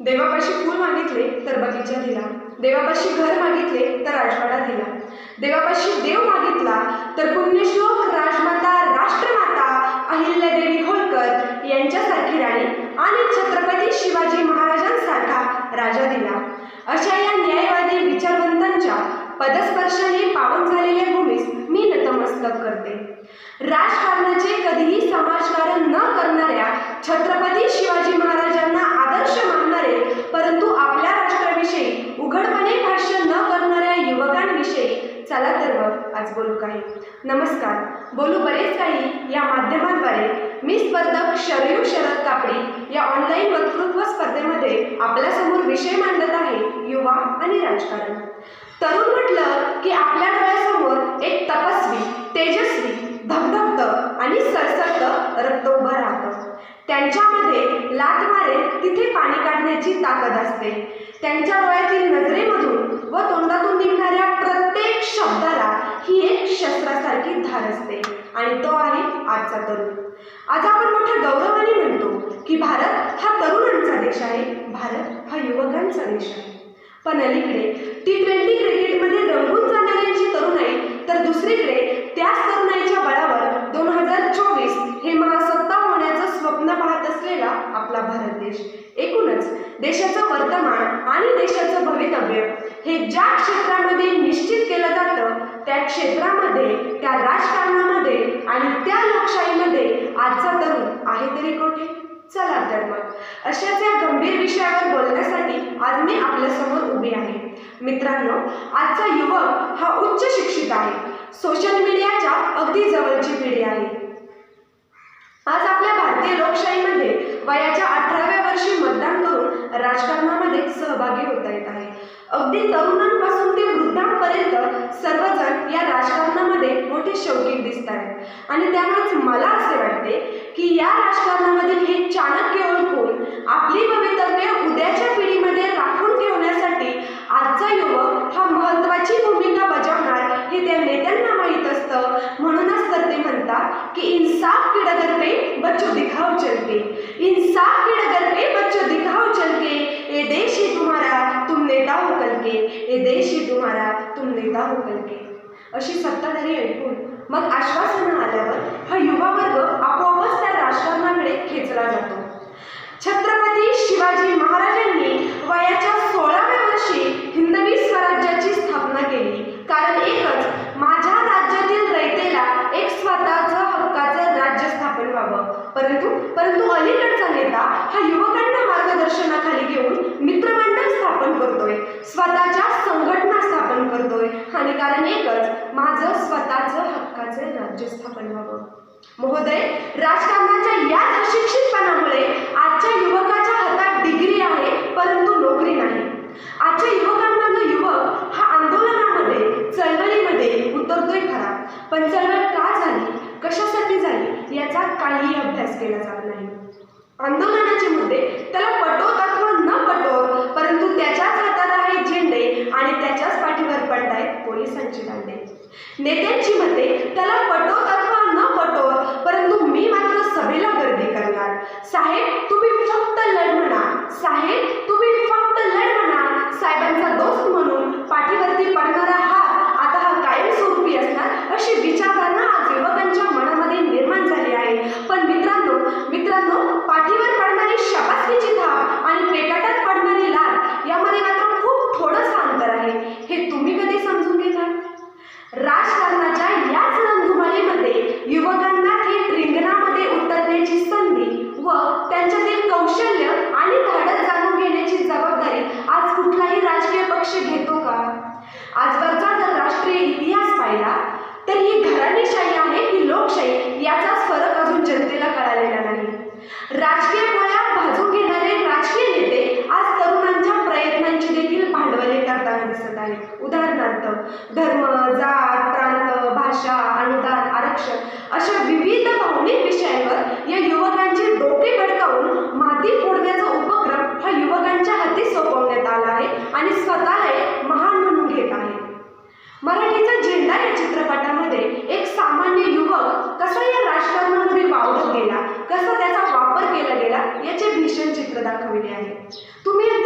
देवापाशी फूल मागितले तर बगीचा दिला. देवापाशी घर मागितले तर राजवाडा दिला. देवापाशी देव मागितला तर पुण्यश्लोक राजमाता राष्ट्रमाता अहिल्यादेवी होळकर यांच्यासारखी राणी आणि छत्रपती शिवाजी महाराजांसारखा राजा दिला. अशा या न्यायवादी विचारवंतांच्या पदस्पर्शाने पावन झालेल्या भूमीस मी नतमस्तक करते. राजकारणाचे कधीही समाजकारण न करणाऱ्या छत्रपती शिवाजी महाराजांना आदर्श मानणारे परंतु आपल्या राष्ट्राविषयी उघडपणे भाष्य न करणाऱ्या युवकांविषयी चला तर मग आज बोलू काही नमस्कार. बोलू बरेच काही या माध्यमाद्वारे. मी स्पर्धक शरयू शरद कापडी या ऑनलाईन वक्तृत्व स्पर्धेमध्ये आपल्यासमोर विषय मांडत आहे युवा आणि राजकारण. तरुण म्हटलं की आपल्या डोळ्यासमोर एक तपस्वी तेजस्वी धगधगतं आणि सरसरत रक्त उभं राहतं. त्यांच्यामध्ये लाथ मारे तिथे पाणी काढण्याची ताकद असते. त्यांच्या डोळ्यातील नजरेमधून व तोंडातून निघणाऱ्या प्रत्येक शब्दाला ही एक शस्त्रासारखी धार असते आणि तो आहे आजचा तरुण. आज आपण मोठ्या गौरवाने म्हणतो की भारत हा तरुणांचा देश आहे भारत हा युवकांचा देश आहे. पण अलीकडे टी ट्वेंटी क्रिकेटमध्ये रंगून जाणाऱ्यांची तरुणाई तर दुसरीकडे त्याच तरुणाईच्या बळावर दोन हजार चोवीस हे महासत्ता होण्याचं स्वप्न पाहत असलेला आपला भारत देश. देशाचं वर्तमान आणि देशाचं भवितव्य हे ज्या क्षेत्रामध्ये निश्चित केलं जातं त्या क्षेत्रामध्ये त्या राजकारणामध्ये आणि त्या लोकशाहीमध्ये आजचा तरुण आहे तरी कोठे? चला तर मग. अशाच या गंभीर विषयावर बोलण्यासाठी आज मी आपल्यासमोर उभी आहे. मित्रांनो आजचा युवक हा उच्च शिक्षित आहे. सोशल मीडियाच्या अगदी जवळची पिढी आहे. आज आपल्या भारतीय लोकशाहीमध्ये वयाच्या अठराव्या वर्षी मतदान करून राजकारणामध्ये सहभागी होता येत आहे. अगदी तरुणांपासून ते वृद्धांपर्यंत सर्वजण या राजकारणामध्ये मोठे शौकीन दिसत आहेत. आणि त्यामुळेच मला असे वाटते की या राजकारणामधील हे चाणक्य ओळखून आपली भवितव्य उद्या पिढीमध्ये राखून ठेवण्यासाठी आजचा युवक हा महत्वाची भूमिका बजावणार हे त्या नेत्यांना माहीत असतं म्हणूनच तर ते म्हणतात की इंसाफ की डगर पे बच्चों दिखाओ चल के इंसाफ की डगर पे बच्चों दिखाओ चल के ये देश ही तुम्हारा तुम नेता हो कल के ये देश ही तुम्हारा तुम नेता अशी सत्ताधारी ऐकून मग आश्वासनं आल्यावर हा युवा वर्ग आपोआपच त्या राजकारणाकडे खेचला जातो. छत्रपती शिवाजी महाराजांनी वयाच्या सोळाव्या वर्षी हिंदवी स्वराज्याची स्थापना केली. कारण एकच माझ्या राज्यातील रयतेला एक स्वतःचं हक्काचं राज्य स्थापन व्हावं. परंतु परंतु अलीकडचा नेता हा युवकांना मार्गदर्शनाखाली घेऊन मित्रमंडळ स्थापन करतोय. स्वतःच्या संघटना स्थापन करतोय आणि कारण एकच माझं स्वतःचं हक्काचं राज्य स्थापन व्हावं. महोदय राजकारणाच्या याच अशिक्षितपणामुळे आजच्या युवकाच्या हातात डिग्री आहे परंतु नोकरी नाही. आजच्या युवकांना युवक हा आंदोलनामध्ये चळवळीमध्ये उतरतोय खरा. पण चळवळ का झाली कशासाठी झाली याचा काहीही अभ्यास केला जात नाही. आंदोलन नेत्यांची मते त्याला पटो आहे. उदाहरणार्थ धर्म जात प्रांत भाषा अनुदान आरक्षण अशा विविध भावनिक विषयांवर या युवकांचे डोके भडकावून माती फोडण्याचा उपक्रम हा युवकांच्या हाती सोपवण्यात आला आहे आणि स्वतः एक महान म्हणून घेत आहे मराठीचा झेंडा या चित्रपटामध्ये एक सामान्य युवक कसा या राजकारणामध्ये वावरत गेला कसा त्याचा वापर केला गेला याचे भीषण चित्र दाखविले आहे तुम्ही या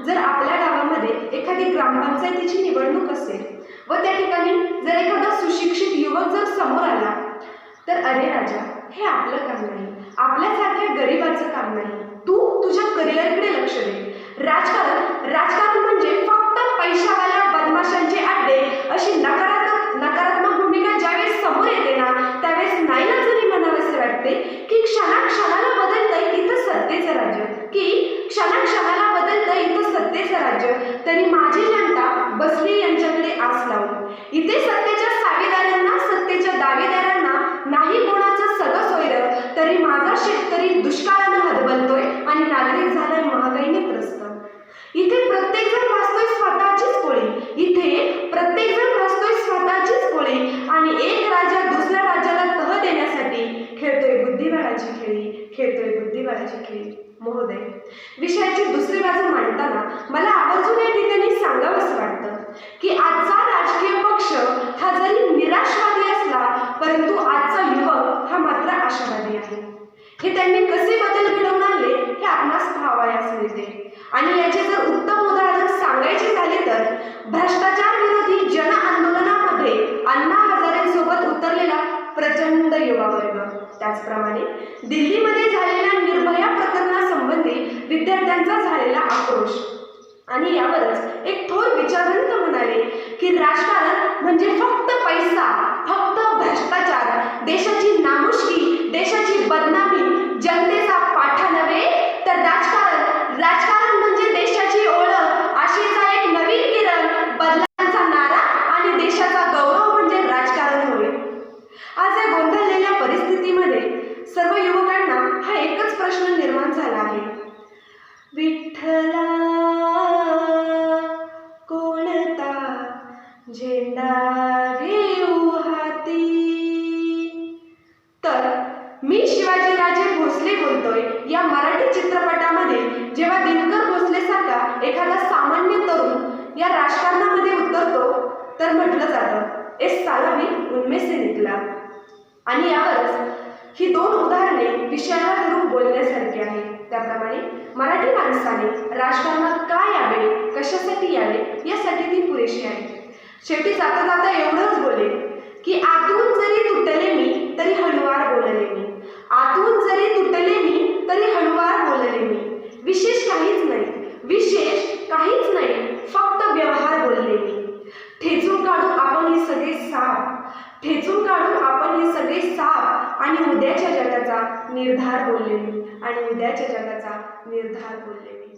जर आपल्या गावामध्ये एखादी ग्रामपंचायतीची निवडणूक असेल व त्या ठिकाणी जर एखादा सुशिक्षित युवक जर समोर आला तर अरे राजा हे आपलं काम नाही. आपल्यासारख्या गरिबाचं काम नाही. तू तुझ्या करिअरकडे लक्ष दे. राजकारण राजकारण म्हणजे फक्त पैशावाल्या बदमाशांचे अड्डे. अशी नकारात्मक नकारात्मक भूमिका ज्यावेळेस समोर येते ना त्यावेळेस नाही ना जरी म्हणावेसे वाटते की क्षणा क्षणाला बदलतंय इथं सत्तेचं राज्य. की क्षणा क्षणाला बदलतंय इथं सत्तेचं राज्य. तरी माझे जनता बसली यांच्याकडे आस लावून. इथे सत्तेच्या सावेदारांना सत्तेच्या दावेदारांना नाही कोणाचं सगळं सोयरं तरी माझा शेतकरी दुष्काळानं हदबलतोय आणि नागरिक झालाय महागाईने प्रस्ताव इथे प्रत्येक जण वाचतोय स्वतःचीच पोळी इथे प्रत्येक जण वाचतोय स्वतःचीच पोळी आणि एक राजा दुसऱ्या राज्याला तह देण्यासाठी खेळतोय बुद्धिबळाची खेळी खेळतोय बुद्धिबळाची खेळी महोदय विषयाची दुसरी बाजू मांडताना मला आवर्जून या ठिकाणी सांगावंसं वाटतं की आजचा राजकीय पक्ष हा जरी निराशवादी असला परंतु आजचा युवक हा मात्र आशावादी आहे हे त्यांनी कसे बदल घडवून आणले हे आपणास पाहावयास मिळते आणि याचे जर उत्तम उदाहरण सांगायचे झाले तर भ्रष्टाचार विरोधी जन आंदोलनामध्ये अण्णा हजारेंसोबत उतरलेला प्रचंड युवा वर्ग त्याचप्रमाणे दिल्लीमध्ये झालेल्या निर्भया प्रकरणासंबंधी विद्यार्थ्यांचा झालेला आक्रोश. आणि यावरच एक थोर विचारवंत म्हणाले की राजकारण म्हणजे फक्त पैसा फक्त भ्रष्टाचार देशाची नामुष्की देशाची बदनामी जातं. एस साला उनमें से निकला. आणि यावरच ही दोन उदाहरणे विषयाला धरून बोलण्यासारखी आहे त्याप्रमाणे मराठी माणसाने राजकारणात का यावे कशासाठी यावे यासाठी ती पुरेशी आहे. शेवटी जाता जाता एवढंच बोले की आतून जरी तुटले मी तरी हळुवार बोलले मी. आतून जरी तुटले मी तरी हळुवार बोलले मी. विशेष काहीच नाही. विशेष काहीच नाही फक्त व्यवहार बोलले मी ठेचून काढून आपण हे सगळे साप ठेचून काढून आपण हे सगळे साप सध्याच्या जगाचा निर्धार बोलले जगाचा निर्धार बोलले मी.